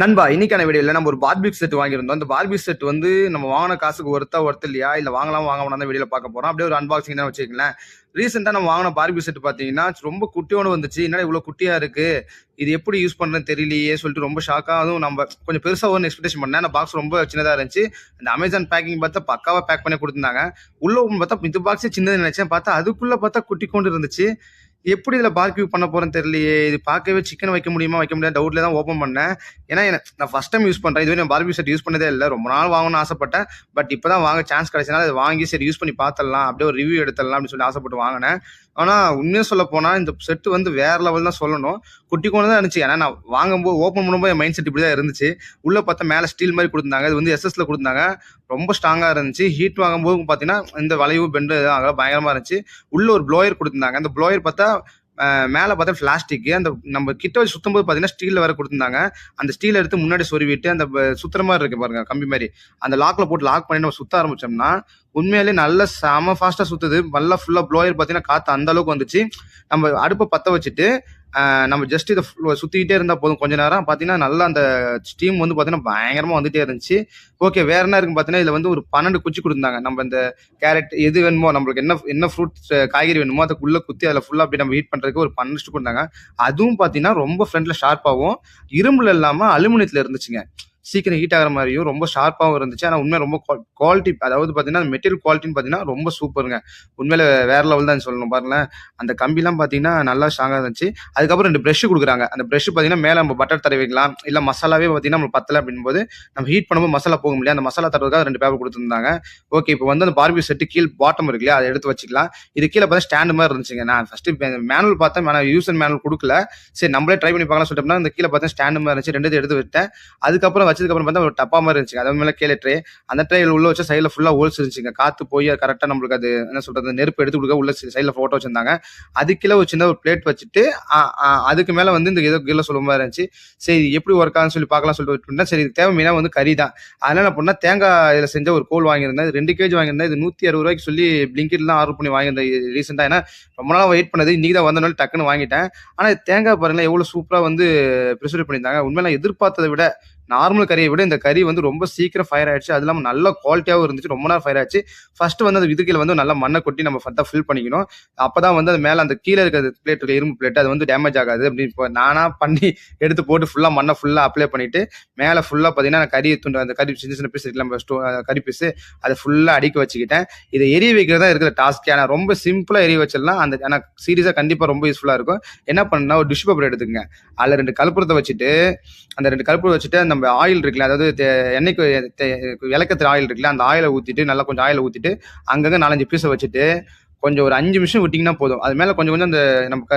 நண்பா இன்னைக்கான வீடியோல நம்ம ஒரு பார்பிக் செட் வாங்கியிருந்தோம். அந்த பார்பிக் செட் வந்து நம்ம வாங்கின காசுக்கு ஒருத்தா ஒருத்த இல்லையா? இல்ல வாங்கலாம் வாங்க தான் வீடியோல பார்க்க போறோம். அப்படியே ஒரு அன்பாக்சிங் தான் வச்சுக்கலாம் ரீசெண்டா நம்ம வாங்கின பார்பி செட் பாத்தீங்கன்னா ரொம்ப குட்டியோட வந்துச்சு. என்னடா இவ்வளவு குட்டியா இருக்கு? இது எப்படி யூஸ் பண்றேன்னு தெரியலையே சொல்லிட்டு ரொம்ப ஷாக்கா அதுவும் நம்ம கொஞ்சம் பெருசா ஒன்று எக்ஸ்பெக்டேஷன் பண்ணேன். அந்த பாக்ஸ் ரொம்ப சின்னதா இருந்துச்சு. அந்த அமேசான் பேக்கிங் பார்த்தா பக்காவா பேக் பண்ணி கொடுத்துருந்தாங்க. உள்ள பார்த்தா இந்த பாக்ஸே சின்னது நினைச்சேன். பார்த்தா அதுக்குள்ள பார்த்தா குட்டி கொண்டு இருந்துச்சு. எப்படி இதில் பார்க்யூ பண்ண போகிறேன் தெரியலையே. இது பார்க்கவே சிக்கன் வைக்க முடியுமா வைக்க முடியாது டவுட்டில் தான் ஓப்பன் பண்ணேன். ஏன்னா எனக்கு நான் ஃபஸ்ட் டைம் யூஸ் பண்ணுறேன் இதுவரை நான் பார்பி செட் யூஸ் பண்ணதே இல்லை. ரொம்ப நாள் வாங்கணும்னு ஆசைப்பட்டேன். பட் இப்போ தான் வாங்க சான்ஸ் கிடைச்சனால அதை வாங்கி சரி யூஸ் பண்ணி பார்த்துடலாம். அப்படியே ஒரு ரிவ்யூ எடுத்துடலாம் அப்படின்னு சொல்லி ஆசைப்பட்டு வாங்கினேன். ஆனால் உண்மையாக சொல்ல போனால் இந்த செட்டு வந்து வேற லெவல் தான் சொல்லணும். குட்டி கொண்டு தான் இருந்துச்சு. ஏன்னா நான் வாங்கும்போது ஓப்பன் பண்ணும்போது என் மைண்ட் செட் இப்படி தான் இருந்துச்சு. உள்ளே பார்த்தா மேலே ஸ்டீல் மாதிரி கொடுத்தாங்க. இது வந்து எஸ்எஸ்ல கொடுத்தாங்க. ரொம்ப ஸ்ட்ராங்காக இருந்துச்சு. ஹீட் வாங்கும்போது பார்த்தீங்கன்னா இந்த வளைவு பெண்டு அதெல்லாம் பயங்கரமாக இருந்துச்சு. உள்ளே ஒரு ப்ளோயர் கொடுத்துருந்தாங்க. அந்த ப்ளோயர் பார்த்தா மேலே பார்த்தா பிளாஸ்டிக்கு அந்த நம்ம கிட்ட வச்சு சுத்தும் போது பார்த்தீங்கன்னா ஸ்டீலில் வேறு கொடுத்துருந்தாங்க. அந்த ஸ்டீல் எடுத்து முன்னாடி சொருவிட்டு அந்த சுத்துற மாதிரி இருக்கு பாருங்க கம்பி மாதிரி. அந்த லாக்ல போட்டு லாக் பண்ணி நம்ம சுத்த ஆரம்பிச்சோம்னா உண்மையிலே நல்ல செம ஃபாஸ்ட்டாக சுத்துது. நல்லா ஃபுல்லாக ப்ளோயர் பார்த்தீங்கன்னா காற்று அந்த அளவுக்கு வந்துச்சு. நம்ம அடுப்பை பற்ற வச்சுட்டு நம்ம ஜஸ்ட் இதை சுற்றிக்கிட்டே சுத்திக்கிட்டே இருந்தா போதும். கொஞ்ச நேரம் பார்த்தீங்கன்னா நல்லா அந்த ஸ்டீம் வந்து பார்த்தீங்கன்னா பயங்கரமா வந்துட்டே இருந்துச்சு. ஓகே வேற என்ன இருக்குன்னு பார்த்தீங்கன்னா இதுல வந்து ஒரு பன்னெண்டு குச்சி கொடுத்தாங்க நம்ம இந்த கேரட் எது வேணுமோ நம்மளுக்கு என்ன என்ன ஃப்ரூட்ஸ் காய்கறி வேணுமோ அதுக்குள்ள குத்தி அதில் ஃபுல்லாக அப்படி நம்ம ஹீட் பண்ணுறதுக்கு ஒரு பன்னெண்டு கொடுத்தாங்க. அதுவும் பார்த்தீங்கன்னா ரொம்ப ஃப்ரண்ட்ல ஷார்ப்பாகவும் இரும்புல இல்லாமல் அலுமினியத்தில் இருந்துச்சுங்க. சீக்கிரம் ஹீட் ஆகிற மாதிரியும் ரொம்ப ஷார்ப்பாகவும் இருந்துச்சு. ஆனால் உண்மை ரொம்ப குவாலிட்டி அதாவது பார்த்தீங்கன்னா மெட்டீரியல் குவாலிட்டின்னு பார்த்தீங்கன்னா ரொம்ப சூப்பருங்க உண்மையில வேற லெவல் தான் சொல்லணும் பாருங்களேன். அந்த கம்பிலாம் பார்த்தீங்கன்னா நல்லா ஸ்ட்ராங்காக இருந்துச்சு. அதுக்கப்புறம் ரெண்டு ப்ரஷ் கொடுக்குறாங்க. அந்த ப்ரஷ் பார்த்தீங்கன்னா மேலே நம்ம பட்டர் தடவிக்கலாம் இல்லை மசாலாவே பார்த்தீங்கன்னா நம்ம பத்தலை அப்படின்போது நம்ம ஹீட் பண்ணும்போது மசாலா போக முடியாது அந்த மசாலா தடவுக்காக ரெண்டு பேப்பர் கொடுத்துருந்தாங்க. ஓகே இப்போ வந்து அந்த பார்பி செட்டு கீழ் பாட்டம் இருக்கு இல்லையா அதை எடுத்து வச்சுக்கலாம். இது கீழே பார்த்தா ஸ்டாண்டு மாதிரி இருந்துச்சுங்க. நான் ஃபர்ஸ்ட் மேனுவல் பார்த்தேன். ஆனால் யூஸ் அண்ட் மேனுவல் கொடுக்கல. சரி நம்மளே ட்ரை பண்ணி பார்க்கலாம் சொல்லிட்டோம்னா இந்த கீழே பார்த்தா ஸ்டாண்டு மாதிரி இருந்துச்சு. ரெண்டு எடுத்து விட்டேன் அதுக்கப்புறம் வச்சதுக்கப்புறம் பார்த்தா ஒரு டப்பா மாதிரி இருந்துச்சு அது மேலே கீழே ட்ரே அந்த ட்ரேயில் உள்ள வச்ச சைடில் ஃபுல்லாக ஹோல்ஸ் இருந்துச்சுங்க. காற்று போய் கரெக்டாக நம்மளுக்கு அது என்ன சொல்றது நெருப்பு எடுத்து கொடுக்க உள்ள சைடில் ஃபோட்டோ வச்சிருந்தாங்க. அது கீழே ஒரு சின்ன ஒரு பிளேட் வச்சுட்டு அதுக்கு மேலே வந்து இந்த ஏதோ கீழே சொல்ல மாதிரி இருந்துச்சு. சரி எப்படி ஒர்க் ஆகுன்னு சொல்லி பார்க்கலாம் சொல்லிட்டு சரி தேவை மீனா வந்து கறி தான். அதனால என்ன பண்ணால் தேங்காய் இதில் செஞ்ச ஒரு கோல் வாங்கியிருந்தேன். ரெண்டு கேஜி வாங்கியிருந்தேன். இது நூற்றி அறுபது ரூபாய்க்கு சொல்லி பிளிங்கிட்ல தான் ஆர்டர் பண்ணி வாங்கியிருந்தேன். ரீசெண்டாக ஏன்னா ரொம்ப நாளாக வெயிட் பண்ணது. இன்னைக்கு தான் வந்தனால டக்குன்னு வாங்கிட்டேன். ஆனால் தேங்காய் பாருங்களேன் எவ்வளோ சூப்பராக வந்து ப்ரிசர்வ் பண்ணியிருந்தாங்க. உண்மையில எதிர்பார்த்ததை விட நார்மல் கறியை விட இந்த கறி வந்து ரொம்ப சீக்கிரம் ஃபயர் ஆயிடுச்சு. அது இல்லாமல் நல்ல குவாலிட்டியாகவும் இருந்துச்சு. ரொம்ப நேரம் ஃபயர் ஆச்சு. ஃபர்ஸ்ட் வந்து அந்த இதுக்கில் வந்து நல்லா மண்ணை கொட்டி நம்ம ஃபர்ஸ்ட்டாக ஃபில் பண்ணிக்கணும். அப்போ தான் வந்து அது மேலே அந்த கீழே இருக்கிற பிளேட் இரும்பு பிளேட் அது வந்து டேமேஜ் ஆகாது அப்படின்னு இப்போ நானா பண்ணி எடுத்து போட்டு ஃபுல்லாக மண்ணை ஃபுல்லாக அப்ளை பண்ணிட்டு மேலே ஃபுல்லாக பார்த்தீங்கன்னா கறி துண்டு அந்த கறி சின்ன சின்ன பீஸ் நம்ம ஸ்டோ கறி பீஸ் அதை ஃபுல்லாக அடிக்க வச்சுக்கிட்டேன். இதை எரிய வைக்கிறது தான் இருக்கிற டாஸ்க் ஆனால் ரொம்ப சிம்பிளாக எரிய வச்சிடலாம். அந்த ஆனால் சீரியஸாக கண்டிப்பாக ரொம்ப யூஸ்ஃபுல்லாக இருக்கும். என்ன பண்ணுன்னா ஒரு டிஷ் பேப்பர் எடுத்துக்கங்க. அதில் ரெண்டு கற்பூரத்தை வச்சுட்டு அந்த ரெண்டு கற்பூரத்தை வச்சுட்டு அந்த நம்ம ஆயில் இருக்குல்ல அதாவது எண்ணெய்க்கு விளக்கத்துல ஆயில் இருக்குல்ல அந்த ஆயிலை ஊற்றிட்டு நல்லா கொஞ்சம் ஆயிலை ஊற்றிட்டு அங்கங்கே நாலஞ்சு பீஸை வச்சுட்டு கொஞ்சம் ஒரு அஞ்சு நிமிஷம் விட்டிங்கன்னா போதும். அது மேலே கொஞ்சம் கொஞ்சம் அந்த நம்ம க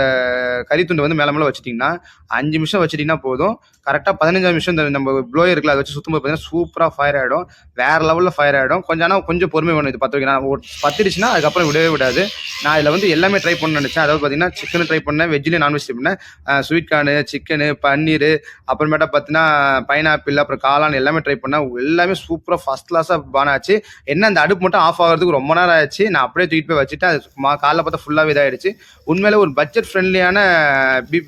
கறி வந்து மேலே மேலே வச்சுட்டிங்கன்னா அஞ்சு நிமிஷம் வச்சுட்டிங்கன்னா போதும். கரெக்டாக பதினஞ்சாம் நிமிஷம் இந்த நம்ம ப்ளோயர் இருக்குல்ல அதை வச்சு சுற்றும்போது பார்த்தீங்கன்னா சூப்பராக ஃபயர் ஆகிடும் வேறு லெவலில் ஃபயர் ஆகிடும் கொஞ்சம் ஆனால் கொஞ்சம் பொறுமை வேணும் இது பத்து வைக்கணும் ஒரு பத்திடுச்சுன்னா அதுக்கப்புறம் விடவே விடாது. நான் இதில் வந்து எல்லாமே ட்ரை பண்ண நினச்சேன். அதாவது பார்த்தீங்கன்னா சிக்கன் ட்ரை பண்ணேன் வெஜ்லேயும் நான்வெஜ் ட்ரை பண்ணேன். ஸ்வீட் கார்னு சிக்கனு பன்னீர் அப்புறமேட்டா பார்த்தீங்கன்னா பைனாப்பிள் அப்புறம் காளான் எல்லாமே ட்ரை பண்ணேன். எல்லாமே சூப்பராக ஃபஸ்ட் கிளாஸாக பான ஆச்சு. என்ன அந்த அடுப்பு மட்டும் ஆஃப் ஆகிறதுக்கு ரொம்ப நேரம் ஆச்சு. நான் அப்படியே தூக்கிட்டு போய் வச்சுட்டு மா- காலைல பார்த்தா ஃபுல்லாகவே இதாகிடுச்சு உண்மையில ஒரு பட்ஜெட் ஃப்ரெண்ட்லியான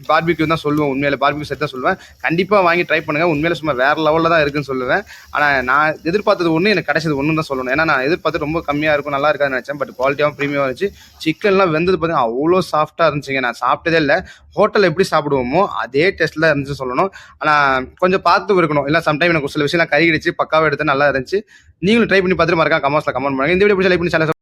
பார்பிக்யூ தான் சொல்லுவேன். உண்மையில பார்பிக்யூ செட் தான் சொல்லுவேன். கண்டிப்பாக வாங்கி ட்ரை பண்ணுங்கள் உண்மையில சும்மா வேற லெவலில் தான் இருக்குன்னு சொல்லுவேன். ஆனால் நான் எதிர்பார்த்தது ஒன்று எனக்கு கிடைச்சது ஒன்று தான் சொல்லணும். ஏன்னா நான் எதிர்பார்த்து ரொம்ப கம்மியாக இருக்கும் நல்லா இருக்காதுன்னு நினச்சேன். பட் குவாலிட்டியாகவும் ப்ரீமியம் இருந்துச்சு. சிக்கன்லாம் வெந்தது பார்த்தீங்கன்னா அவ்வளோ சாஃப்டாக இருந்துச்சுங்க. நான் சாப்பிட்டதே இல்லை. ஹோட்டலில் எப்படி சாப்பிடுவோமோ அதே டேஸ்ட்டில் இருந்துச்சு சொல்லணும். ஆனால் கொஞ்சம் பார்த்து இருக்கணும். இல்லை சம்டைம் எனக்கு ஒரு சில விஷயம் கறிகிடுச்சு பக்காவாக எடுத்து நல்லா இருந்துச்சு. நீங்களும் ட்ரை பண்ணி பார்த்துட்டு மறக்காம கமெண்ட்ஸில் கமெண்ட் பண்ணுங்க. இந்த வீடியோ பிடிச்ச லைக் பண்ணி சேனல்